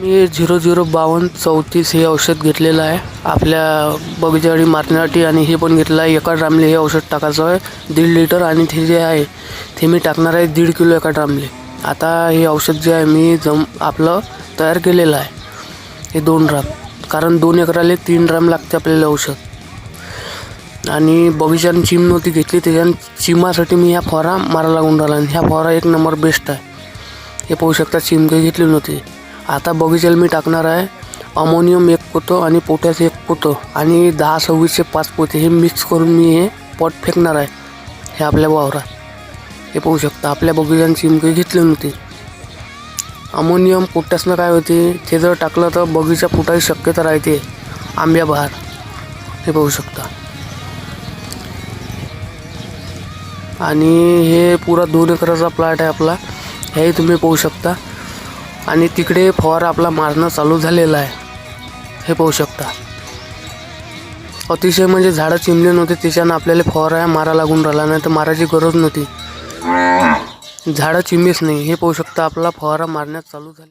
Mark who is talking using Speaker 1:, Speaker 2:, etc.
Speaker 1: मी zero zero बावन्न चौतीस हे औषध घेतलेलं आहे. आपल्या बगीचावाडी मारण्यासाठी आणि हे पण घेतलं आहे. एका ड्रामले हे औषध टाकायचं आहे. दीड लिटर आणि ते जे आहे ते मी टाकणार आहे दीड किलो एका ड्रामले. आता हे औषध जे आहे मी जम आपलं तयार केलेलं आहे. हे दोन ड्राम. कारण दोन एकराले तीन ड्राम लागते आपल्याला औषध. आणि बगीच्यानं चिम नव्हती घेतली त्याच्यानं चिमासाठी मी ह्या फवारा मारा लागून राहिला आणि ह्या फवारा एक नंबर बेस्ट आहे. हे पाहू शकता चिम काही घेतली नव्हती. आता बगीचाला मी टाकणार आहे. अमोनियम एक पोतं आणि पोटॅश एक पोतं आणि दहा सव्वीसचे पाच पोते हे मिक्स करून मी हे पॉट फेकणार आहे. हे आपल्या वावरात. हे पाहू शकता आपल्या बगीचानं चिम काही घेतली नव्हती. अमोनियम पोटॅशनं काय होते? ते जर टाकलं तर बगीचा फुटायची शक्यता राहते. आंब्या बहार. हे पाहू शकता. आणि हे पुरा दोन एकराचा प्लॉट आहे आपला. हेही तुम्ही पाहू शकता. आणि तिकडे फवारा आपला मारणं चालू झालेला आहे. हे पाहू शकता. अतिशय म्हणजे झाडं चिमले नव्हते त्याच्यानं आपल्याला फवारा मारा लागून राहिला नाही तर मारायची गरज नव्हती. झाडं चिमलीच नाही. हे पाहू शकता आपला फवारा मारण्यात चालू झाली